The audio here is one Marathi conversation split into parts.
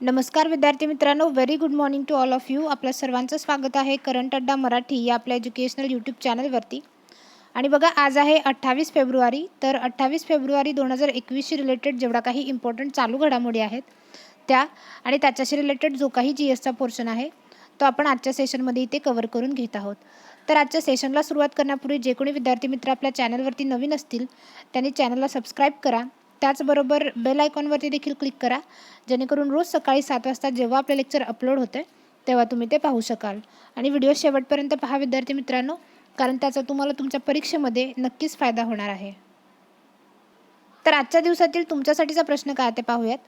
नमस्कार विद्यार्थी मित्रांनो very good morning to all of you आपल्या सर्वांचं स्वागत आहे करंट अड्डा मराठी या आपल्या एज्युकेशनल यूट्यूब चॅनलवरती आणि बघा आज आहे अठ्ठावीस फेब्रुवारी तर अठ्ठावीस फेब्रुवारी दोन हजार एकवीसशी रिलेटेड जेवढा काही इम्पॉर्टंट चालू घडामोडी आहेत त्या आणि त्याच्याशी रिलेटेड जो काही जी एसचा पोर्शन आहे तो आपण आजच्या सेशनमध्ये इथे कवर करून घेत आहोत. तर आजच्या सेशनला सुरुवात करण्यापूर्वी जे कोणी विद्यार्थी मित्र आपल्या चॅनलवरती नवीन असतील त्यांनी चॅनलला सबस्क्राईब करा. त्याचबरोबर बेल आयकॉनवरती देखील क्लिक करा. जेणेकरून रोज सकाळी सात वाजता जेव्हा आपलं लेक्चर अपलोड होते तेव्हा तुम्ही ते पाहू शकाल. आणि व्हिडिओ शेवटपर्यंत पहा विद्यार्थी मित्रांनो कारण त्याचा तुम्हाला तुमच्या परीक्षेमध्ये नक्कीच फायदा होणार आहे. तर आजच्या दिवसातील तुमच्यासाठीचा प्रश्न काय ते पाहूयात.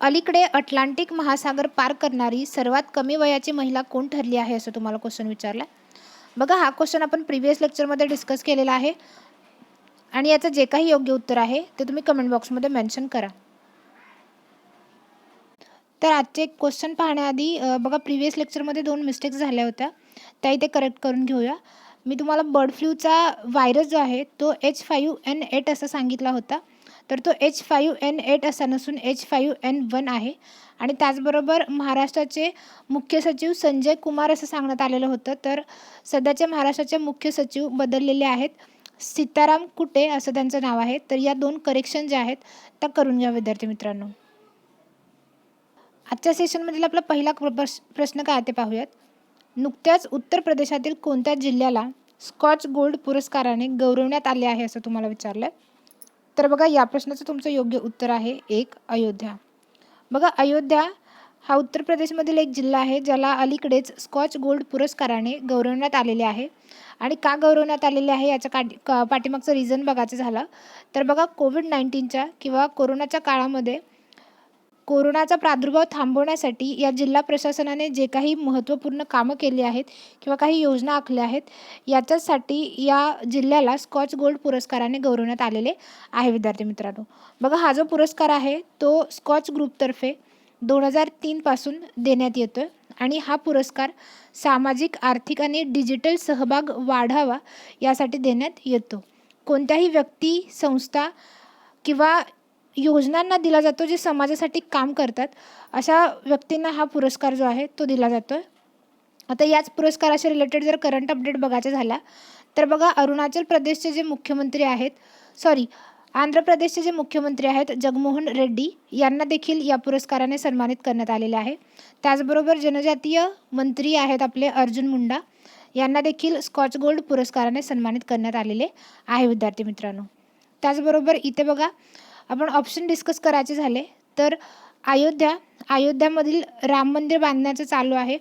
अलीकडे अटलांटिक महासागर पार करणारी सर्वात कमी वयाची महिला कोण ठरली आहे असं तुम्हाला क्वेश्चन विचारला. बघा हा क्वेश्चन आपण प्रिव्हियस लेक्चरमध्ये डिस्कस केलेला आहे. आणि याचं जे काही योग्य उत्तर आहे ते तुम्ही कमेंट बॉक्समध्ये मेन्शन करा. तर आजचे क्वेश्चन पाहण्याआधी बघा प्रिव्हियस लेक्चरमध्ये दोन मिस्टेक्स झाल्या होत्या. त्या इथे करेक्ट करून घेऊया. मी तुम्हाला बर्ड फ्लूचा व्हायरस जो आहे तो एच फायू एन एट असा सांगितला होता. तर तो एच फायू एन एट असा नसून एच फायू एन वन आहे. आणि त्याचबरोबर महाराष्ट्राचे मुख्य सचिव संजय कुमार असं सांगण्यात आलेलं होतं. तर सध्याचे महाराष्ट्राचे मुख्य सचिव बदललेले आहेत. सीताराम कुटे असं त्यांचं नाव आहे. तर या दोन करेक्शन ज्या आहेत त्या करून घ्या विद्यार्थी मित्रांनो. आजच्या सेशनमधील आपला पहिला प्र- प्रश्न काय ते पाहूयात. नुकत्याच उत्तर प्रदेशातील कोणत्या जिल्ह्याला स्कॉच गोल्ड पुरस्काराने गौरवण्यात आले आहे असं तुम्हाला विचारलं तर बघा या प्रश्नाचं तुमचं योग्य उत्तर आहे एक अयोध्या. बघा अयोध्या हा उत्तर प्रदेशमधील एक जिल्हा आहे ज्याला अलीकडेच स्कॉच गोल्ड पुरस्काराने गौरवण्यात आलेले आहे. आणि का गौरवण्यात आलेले आहे याच्या काठी का पाठीमागचं रिझन बघायचं झालं तर बघा कोविड नाईन्टीनच्या किंवा कोरोनाच्या काळामध्ये कोरोनाचा प्रादुर्भाव थांबवण्यासाठी या जिल्हा प्रशासनाने जे काही महत्त्वपूर्ण कामं केली आहेत किंवा काही योजना आखल्या आहेत याच्यासाठी या जिल्ह्याला स्कॉच गोल्ड पुरस्काराने गौरवण्यात आलेले आहे विद्यार्थी मित्रांनो. बघा हा जो पुरस्कार आहे तो स्कॉच ग्रुपतर्फे दोन हजार तीनपासून देण्यात येतो आहे आणि हा पुरस्कार सामाजिक आर्थिक आणि डिजिटल सहभाग वाढावा यासाठी देण्यात येतो. कोणत्याही व्यक्ती संस्था किंवा योजनांना दिला जातो जे समाजासाठी काम करतात अशा व्यक्तींना हा पुरस्कार जो आहे तो दिला जातो आहे आता याच पुरस्काराशी रिलेटेड जर करंट अपडेट बघायचा झाला तर बघा अरुणाचल प्रदेशचे जे मुख्यमंत्री आहेत सॉरी आंध्र प्रदेशचे जे मुख्यमंत्री आहेत जगमोहन रेड्डी यांना देखील या पुरस्काराने सन्मानित करण्यात आलेले आहे. त्याचबरोबर जनजातीय मंत्री आहेत आपले अर्जुन मुंडा यांना देखील स्कॉच गोल्ड पुरस्काराने सन्मानित करण्यात आलेले आहे विद्यार्थी मित्रांनो. त्याचबरोबर इथे बघा आपण ऑप्शन डिस्कस करायचे झाले तर अयोध्या अयोध्यामधील राम मंदिर बांधण्याचं चालू आहे.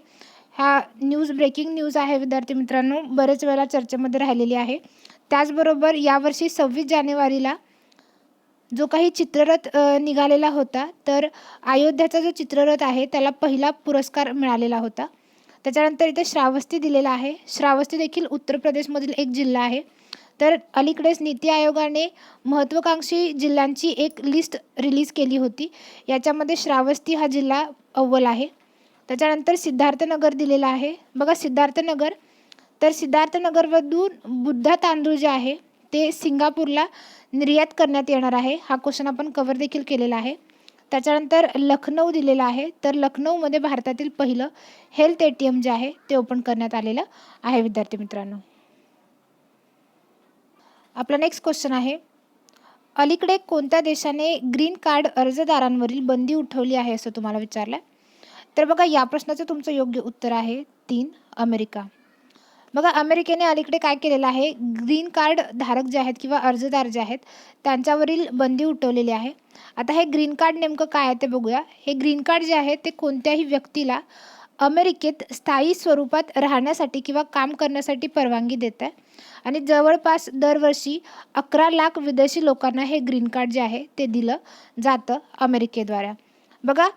हा न्यूज ब्रेकिंग न्यूज आहे विद्यार्थी मित्रांनो. बरेच वेळा चर्चेमध्ये राहिलेली आहे. त्याचबरोबर यावर्षी सव्वीस जानेवारीला जो काही चित्ररथ निघालेला होता तर अयोध्याचा जो चित्ररथ आहे त्याला पहिला पुरस्कार मिळालेला होता. त्याच्यानंतर इथे श्रावस्ती दिलेला आहे. श्रावस्ती देखील उत्तर प्रदेशमधील एक जिल्हा आहे. तर अलीकडेच नीती आयोगाने महत्त्वाकांक्षी जिल्ह्यांची एक लिस्ट रिलीज केली होती. याच्यामध्ये श्रावस्ती हा जिल्हा अव्वल आहे. त्याच्यानंतर सिद्धार्थनगर दिलेला आहे. बघा सिद्धार्थनगर. तर सिद्धार्थनगरमधून बुद्धा तांदूळ जे आहे ते सिंगापूरला निर्यात करण्यात येणार आहे. हा क्वेश्चन आपण कवर देखील केलेला आहे. त्याच्यानंतर लखनौ दिलेला आहे. तर लखनौमध्ये भारतातील पहिलं हेल्थ ए टी एम जे आहे ते ओपन करण्यात आलेलं आहे विद्यार्थी मित्रांनो. आपला नेक्स्ट क्वेश्चन आहे. अलीकडे कोणत्या देशाने ग्रीन कार्ड अर्जदारांवरील बंदी उठवली आहे असं तुम्हाला विचारलं तर बघा या प्रश्नाचं तुमचं योग्य उत्तर आहे तीन अमेरिका. बघा अमेरिकेने अलीकडे काय केलेलं आहे? ग्रीन कार्ड धारक जे आहेत किंवा अर्जदार जे आहेत त्यांच्यावरील बंदी उठवलेली आहे. आता हे ग्रीन कार्ड नेमकं काय आहे ते बघूया. हे ग्रीन कार्ड जे आहे ते कोणत्याही व्यक्तीला अमेरिकेत स्थायी स्वरूपात राहण्यासाठी किंवा काम करण्यासाठी परवानगी देत आहे आणि जवळपास दरवर्षी अकरा लाख विदेशी लोकांना हे ग्रीन कार्ड जे आहे ते दिलं जातं अमेरिकेद्वारा. बघा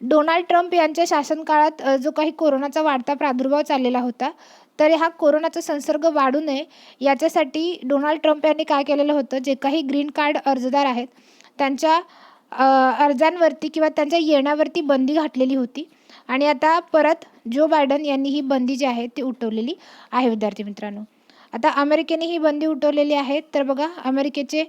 डोनाल्ड ट्रम्प यांच्या शासनकाळात जो काही कोरोनाचा वाढता प्रादुर्भाव चाललेला होता तर हा कोरोनाचा संसर्ग वाढू नये याच्यासाठी डोनाल्ड ट्रम्प यांनी काय केलेलं होतं? जे काही ग्रीन कार्ड अर्जदार आहेत त्यांच्या अर्जांवरती किंवा त्यांच्या येण्यावरती बंदी घातलेली होती. आणि आता परत जो बायडन यांनी ही बंदी जी आहे ती उठवलेली आहे विद्यार्थी मित्रांनो. आता अमेरिकेने ही बंदी उठवलेली आहे. तर बघा अमेरिकेचे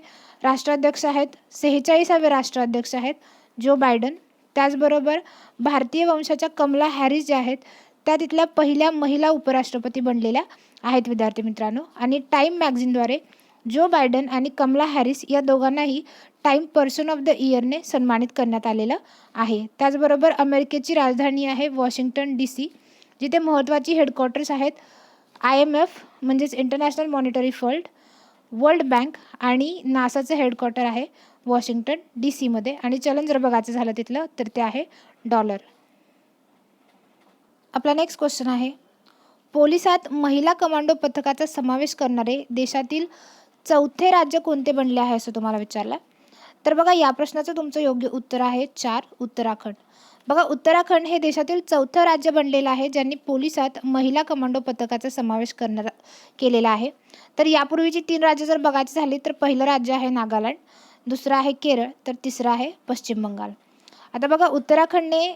राष्ट्राध्यक्ष आहेत सेहेचाळीसावे राष्ट्राध्यक्ष आहेत जो बायडन. त्याचबरोबर भारतीय वंशाच्या कमला हॅरिस ज्या आहेत त्या तिथल्या पहिल्या महिला उपराष्ट्रपती बनलेल्या आहेत विद्यार्थी मित्रांनो. आणि टाईम मॅगझिनद्वारे जो बायडन आणि कमला हॅरिस या दोघांनाही टाईम पर्सन ऑफ द इयरने सन्मानित करण्यात आलेलं आहे. त्याचबरोबर अमेरिकेची राजधानी आहे वॉशिंग्टन डी सी जिथे महत्त्वाची हेडक्वार्टर्स आहेत आय एम एफ म्हणजेच international monetary fund world bank आणि नासाचं हेडक्वार्टर आहे वॉशिंग्टन डी सीमध्ये आणि चलन जर बघायचं झालं तिथलं तर ते आहे डॉलर आपला नेक्स्ट क्वेश्चन आहे. पोलिसात महिला कमांडो पथकाचा समावेश करणारे देशातील चौथे राज्य कोणते बनले आहे असं तुम्हाला विचारलं? तर बघा या प्रश्नाचं तुमचं योग्य उत्तर आहे चार उत्तराखंड. बघा उत्तराखंड हे देशातील चौथं राज्य बनलेलं आहे ज्यांनी पोलिसात महिला कमांडो पथकाचा समावेश करणार केलेला आहे. तर यापूर्वीची तीन राज्य जर बघायची झाली तर पहिलं राज्य आहे नागालँड दुसरं आहे केरळ तर तिसरं आहे पश्चिम बंगाल. आता बघा उत्तराखंडने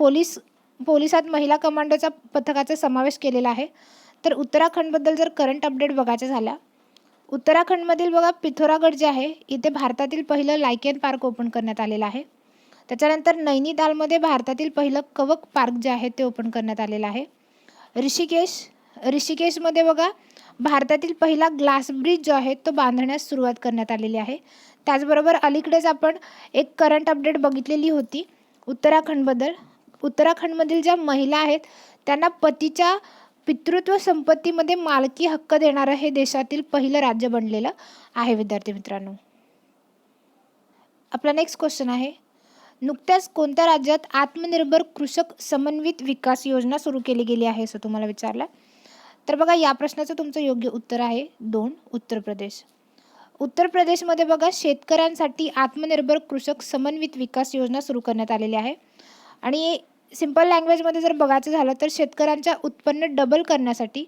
पोलीस पोलिसात महिला कमांडोचा पथकाचा समावेश केलेला आहे. तर उत्तराखंडबद्दल जर करंट अपडेट बघायचं झाल्या उत्तराखंडमधील बघा पिथोरागड जे आहे इथे भारतातील पहिलं लायकेन पार्क ओपन करण्यात आलेलं आहे. त्याच्यानंतर नैनितालमध्ये भारतातील पहिलं कवक पार्क जे आहे ते ओपन करण्यात आलेलं आहे. ऋषिकेश ऋषिकेशमध्ये बघा भारतातील पहिला ग्लास ब्रिज जो आहे तो बांधण्यास सुरुवात करण्यात आलेली आहे. त्याचबरोबर अलीकडेच आपण एक करंट अपडेट बघितलेली होती उत्तराखंडबद्दल. उत्तराखंडमधील ज्या महिला आहेत त्यांना पतीच्या पितृत्व संपत्तीमध्ये मालकी हक्क देणारं हे देशातील पहिलं राज्य बनलेलं आहे विद्यार्थी मित्रांनो. आपला नेक्स्ट क्वेश्चन आहे नुकत्याच कोणत्या राज्यात आत्मनिर्भर कृषक समन्वित विकास योजना सुरू केली गेली आहे असं तुम्हाला विचारलं? तर बघा या प्रश्नाचं तुमचं योग्य उत्तर आहे दोन उत्तर प्रदेश. उत्तर प्रदेशमध्ये बघा शेतकऱ्यांसाठी आत्मनिर्भर कृषक समन्वित विकास योजना सुरू करण्यात आलेली आहे. आणि सिंपल लँग्वेजमध्ये जर बघायचं झालं तर शेतकऱ्यांच्या उत्पन्न डबल करण्यासाठी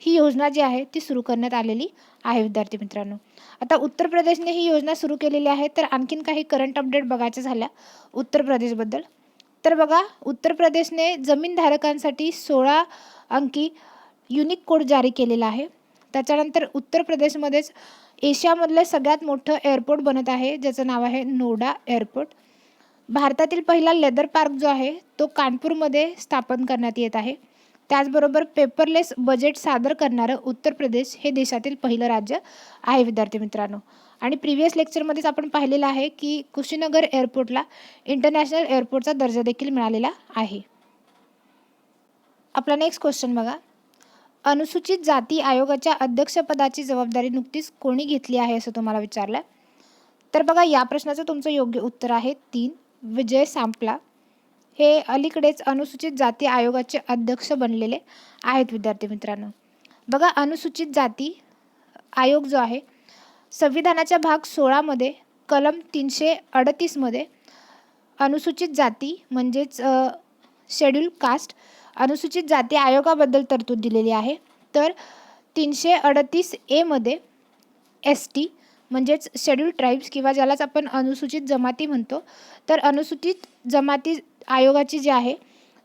ही योजना जी आहे ती सुरू करण्यात आलेली आहे विद्यार्थी मित्रांनो. आता उत्तर प्रदेशने ही योजना सुरू केलेली आहे तर आणखीन काही करंट अपडेट बघायच्या झाल्या उत्तर प्रदेशबद्दल. तर बघा उत्तर प्रदेशने जमीनधारकांसाठी सोळा अंकी युनिक कोड जारी केलेला आहे. त्याच्यानंतर उत्तर प्रदेशमध्येच एशियामधलं सगळ्यात मोठं एअरपोर्ट बनत आहे ज्याचं नाव आहे नोडा एअरपोर्ट भारतातील पहिला लेदर पार्क जो आहे तो कानपूरमध्ये स्थापन करण्यात येत आहे. त्याचबरोबर पेपरलेस बजेट सादर करणारं उत्तर प्रदेश हे देशातील पहिलं राज्य आहे विद्यार्थी मित्रांनो. आणि प्रिव्हियस लेक्चरमध्येच आपण पाहिलेलं आहे की कुशीनगर एअरपोर्टला इंटरनॅशनल एअरपोर्टचा दर्जा देखील मिळालेला आहे. आपला नेक्स्ट क्वेश्चन बघा. अनुसूचित जाती आयोगाच्या अध्यक्षपदाची जबाबदारी नुकतीच कोणी घेतली आहे असं तुम्हाला विचारलं तर बघा या प्रश्नाचं तुमचं योग्य उत्तर आहे तीन. विजय सांपला हे अलीकडेच अनुसूचित जाती आयोगाचे अध्यक्ष बनलेले आहेत विद्यार्थी मित्रांनो. बघा अनुसूचित जाती आयोग जो आहे संविधानाच्या भाग सोळामध्ये कलम तीनशे अडतीसमध्ये अनुसूचित जाती म्हणजेच शेड्यूल कास्ट अनुसूचित जाती आयोगाबद्दल तरतूद दिलेली आहे. तर तीनशे अडतीस एमध्ये एस टी म्हणजेच शेड्यूल ट्राईब्स किंवा ज्यालाच आपण अनुसूचित जमाती म्हणतो तर अनुसूचित जमाती आयोगाची जी आहे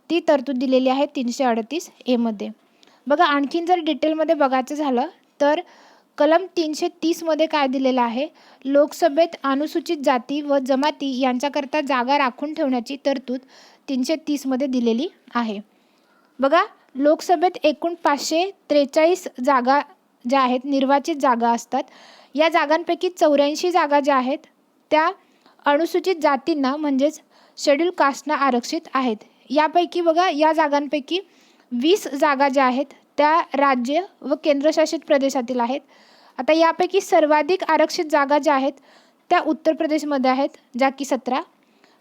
ती तरतूद दिलेली आहे तीनशे अडतीस एमध्ये बघा आणखीन जर डिटेलमध्ये बघायचं झालं तर कलम तीनशे तीसमध्ये काय दिलेलं आहे? लोकसभेत अनुसूचित जाती व जमाती यांच्याकरता जागा राखून ठेवण्याची तरतूद तीनशे तीसमध्ये दिलेली आहे. बघा लोकसभेत एकूण पाचशे त्रेचाळीस जागा ज्या आहेत निर्वाचित जागा असतात या जागांपैकी चौऱ्याऐंशी जागा ज्या आहेत त्या अनुसूचित जातींना म्हणजेच शेड्यूल कास्टना आरक्षित आहेत. यापैकी बघा या जागांपैकी वीस जागा ज्या आहेत त्या राज्य व केंद्रशासित प्रदेशातील आहेत. आता यापैकी सर्वाधिक आरक्षित जागा ज्या आहेत त्या उत्तर प्रदेशमध्ये आहेत ज्या की सतरा.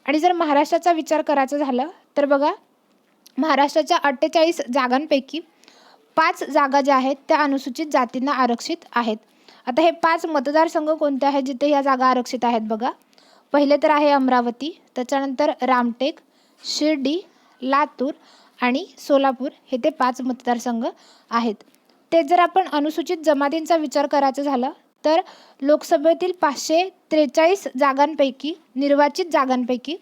आणि जर महाराष्ट्राचा विचार करायचा झाला तर बघा महाराष्ट्राच्या अठ्ठेचाळीस जागांपैकी पाच जागा ज्या आहेत त्या अनुसूचित जातींना आरक्षित आहेत. आता हे पाच मतदारसंघ कोणते आहेत जिथे या जागा आरक्षित आहेत बघा? पहिले तर आहे अमरावती त्याच्यानंतर रामटेक शिर्डी लातूर आणि सोलापूर हे ते पाच मतदारसंघ आहेत. ते जर आपण अनुसूचित जमातींचा विचार करायचा झाला तर लोकसभेतील पाचशे त्रेचाळीस जागांपैकी निर्वाचित जागांपैकी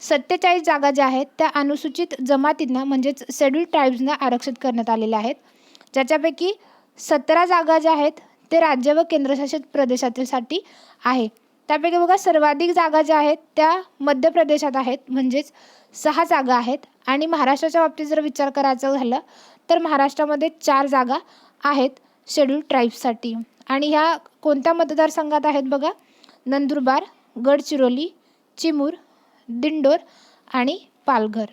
सत्तेचाळीस जागा ज्या आहेत त्या अनुसूचित जमातींना म्हणजेच शेड्यूल ट्राईब्सना आरक्षित करण्यात आलेल्या आहेत. ज्याच्यापैकी सतरा जागा ज्या आहेत ते राज्य व केंद्रशासित प्रदेशातीलसाठी आहे. त्यापैकी बघा सर्वाधिक जागा ज्या आहेत त्या मध्य प्रदेशात आहेत. म्हणजेच सहा जागा आहेत. आणि महाराष्ट्राच्या बाबतीत जर विचार करायचा झालं तर महाराष्ट्रामध्ये चार जागा आहेत शेड्यूल ट्राईब्ससाठी आणि ह्या कोणत्या मतदारसंघात आहेत बघा नंदुरबार गडचिरोली चिमूर दिंडोर आणि पालघर.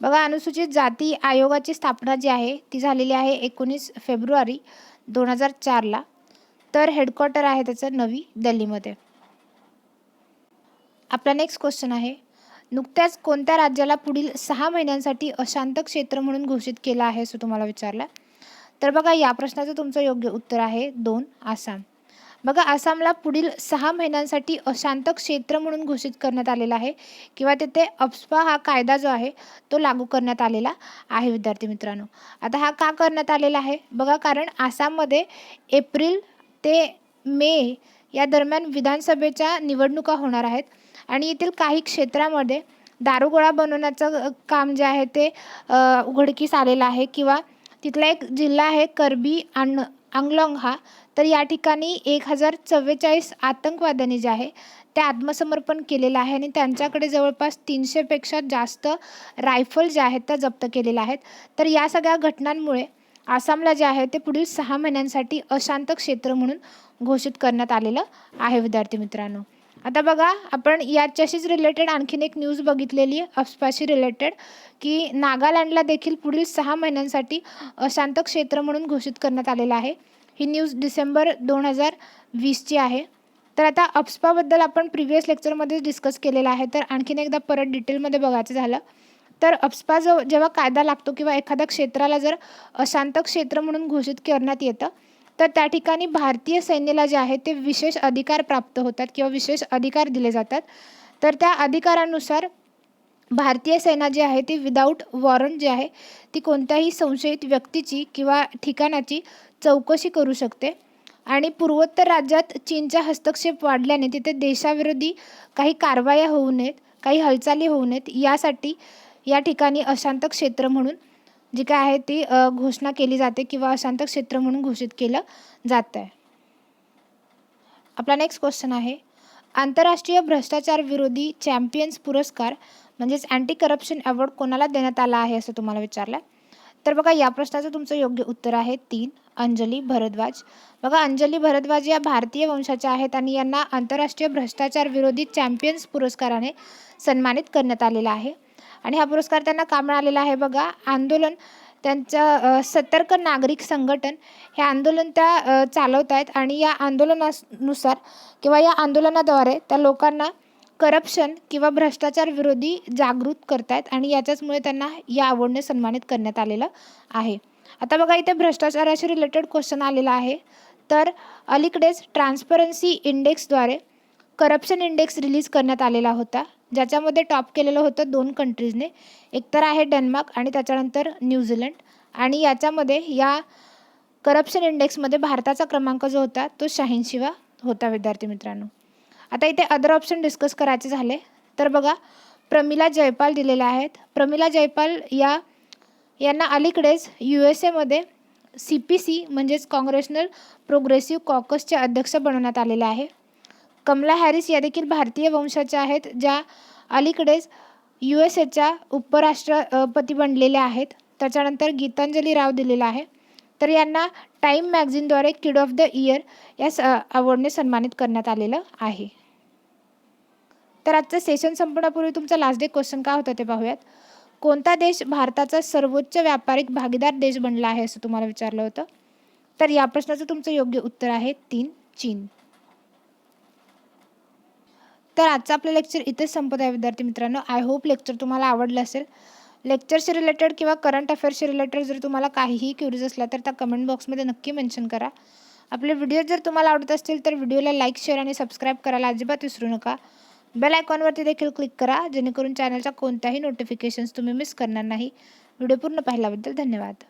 बघा अनुसूचित जाती आयोगाची स्थापना जी आहे ती झालेली आहे एकोणीस फेब्रुवारी दोन हजार चारला. तर हेडक्वार्टर आहे त्याचं नवी दिल्लीमध्ये. आपला नेक्स्ट क्वेश्चन आहे. नुकत्याच कोणत्या राज्याला पुढील सहा महिन्यांसाठी अशांत क्षेत्र म्हणून घोषित केलं आहे असं तुम्हाला विचारलं? तर बघा या प्रश्नाचं तुमचं योग्य उत्तर आहे दोन आसाम. बघा आसामला पुढील सहा महिन्यांसाठी अशांत क्षेत्र म्हणून घोषित करण्यात आलेला आहे किंवा तिथे अप्सपा हा कायदा जो आहे तो लागू करण्यात आलेला आहे विद्यार्थी मित्रांनो. आता हा का करण्यात आलेला आहे? बघा कारण आसाममध्ये एप्रिल ते मे या दरम्यान विधानसभेच्या निवडणुका होणार आहेत आणि येथील काही क्षेत्रामध्ये दारुगोळा बनवण्याचं काम जे आहे ते उघडकीस आलेलं आहे किंवा तिथला एक जिल्हा आहे करबी आण आंगलाँग हा. तर या ठिकाणी एक हजार चव्वेचाळीस आतंकवाद्यांनी जे आहे ते आत्मसमर्पण केलेलं आहे आणि त्यांच्याकडे जवळपास तीनशेपेक्षा जास्त रायफल ज्या आहेत त्या जप्त केलेल्या आहेत. तर या सगळ्या घटनांमुळे आसामला जे आहे ते पुढील सहा महिन्यांसाठी अशांत क्षेत्र म्हणून घोषित करण्यात आलेलं आहे विद्यार्थी मित्रांनो. आता बघा आपण याच्याशीच रिलेटेड आणखीन एक न्यूज बघितलेली आहे अफस्पाशी रिलेटेड की नागालँडला देखील पुढील सहा महिन्यांसाठी अशांत क्षेत्र म्हणून घोषित करण्यात आलेलं आहे. ही न्यूज डिसेंबर दोन हजार वीसची आहे. तर आता अप्सपाबद्दल आपण प्रिव्हियस लेक्चरमध्येच डिस्कस केलेलं आहे. तर आणखीन एकदा परत डिटेलमध्ये बघायचं झालं तर अप्सपा जो जेव्हा कायदा लागतो किंवा एखाद्या क्षेत्राला जर अशांत क्षेत्र म्हणून घोषित करण्यात येतं तर त्या ठिकाणी भारतीय सैन्याला जे आहे ते विशेष अधिकार प्राप्त होतात किंवा विशेष अधिकार दिले जातात. तर त्या अधिकारानुसार भारतीय सेना जी आहे ती विदाऊट वॉरंट जी आहे ती कोणत्याही संशयित व्यक्तीची किंवा ठिकाणाची चौकशी करू शकते. आणि पूर्वोत्तर राज्यात चीनचा हस्तक्षेप वाढल्याने तिथे देशाविरोधी काही कारवाया होऊ नयेत काही हालचाली होऊ नयेत यासाठी या ठिकाणी अशांत क्षेत्र म्हणून जी काय आहे ती घोषणा केली जाते किंवा अशांत क्षेत्र म्हणून घोषित केलं जात आहे आपला नेक्स्ट क्वेश्चन आहे. आंतरराष्ट्रीय भ्रष्टाचार विरोधी चॅम्पियन्स पुरस्कार म्हणजेच अँटी करप्शन अवॉर्ड कोणाला देण्यात आला आहे असं तुम्हाला विचारलं तर बघा या प्रश्नाचं तुमचं योग्य उत्तर आहे तीन. अंजली भरद्वाज. बघा अंजली भरद्वाज या भारतीय वंशाच्या आहेत आणि यांना आंतरराष्ट्रीय भ्रष्टाचार विरोधी चॅम्पियन्स पुरस्काराने सन्मानित करण्यात आलेला आहे. आणि हा पुरस्कार त्यांना का मिळालेला आहे? बघा आंदोलन त्यांचं सतर्क नागरिक संघटन हे आंदोलन त्या चालवत आहेत आणि या आंदोलनानुसार किंवा या आंदोलनाद्वारे त्या लोकांना करप्शन किंवा भ्रष्टाचार विरोधी जागृत करतायत आणि याच्याचमुळे त्यांना या अवॉर्डने सन्मानित करण्यात आलेलं आहे. आता बघा इथे भ्रष्टाचाराशी रिलेटेड क्वेश्चन आलेला आहे. तर अलीकडेच ट्रान्सपरन्सी इंडेक्सद्वारे करप्शन इंडेक्स रिलीज करण्यात आलेला होता. ज्याच्यामध्ये टॉप केलेलं होतं दोन कंट्रीजने एक तर आहे डेन्मार्क आणि त्याच्यानंतर न्यूझीलंड आणि याच्यामध्ये या करप्शन इंडेक्समध्ये भारताचा क्रमांक जो होता तो शहाऐंशीवा होता विद्यार्थी मित्रांनो. आता इथे अदर ऑप्शन डिस्कस करायचे झाले. तर बघा प्रमिला जयपाल दिलेल्या आहेत. प्रमिला जयपाल या यांना अलीकडेच यू एस एमध्ये सी पी सी म्हणजेच काँग्रेशनल प्रोग्रेसिव्ह कॉकसचे अध्यक्ष बनवण्यात आलेले आहे. कमला हॅरिस या देखील भारतीय वंशाच्या आहेत ज्या अलीकडेच यू एस एच्या उपराष्ट्रपती बनलेल्या आहेत. त्याच्यानंतर गीतांजली राव दिलेला आहे. तर यांना टाईम मॅगझिनद्वारे किड ऑफ द इयर या स अवॉर्डने सन्मानित करण्यात आलेलं आहे. तर आजचं सेशन संपण्यापूर्वी तुमचा लास्ट डे क्वेश्चन काय होतं ते पाहूयात. कोणता देश भारताचा सर्वोच्च व्यापारिक भागीदार देश बनला आहे असं तुम्हाला विचारलं होतं? तर या प्रश्नाचं तुमचं योग्य उत्तर आहे तीन चीन. तर आजचं आपलं लेक्चर इथेच संपत आहे विद्यार्थी मित्रांनो. आय होप लेक्चर तुम्हाला आवडलं असेल. लेक्चरशी रिलेटेड किंवा करंट अफेअर्सशी रिलेटेड जर तुम्हाला काहीही क्युरीज असला तर त्या कमेंट बॉक्समध्ये नक्की मेन्शन करा. आपले व्हिडिओ जर तुम्हाला आवडत असतील तर व्हिडिओला लाईक शेअर आणि सबस्क्राईब करायला अजिबात विसरू नका. बेल आयकॉनवरती देखील क्लिक करा जेणेकरून चॅनलच्या कोणत्याही नोटिफिकेशन्स तुम्ही मिस करणार नाही. व्हिडिओ पूर्ण पाहिल्याबद्दल धन्यवाद.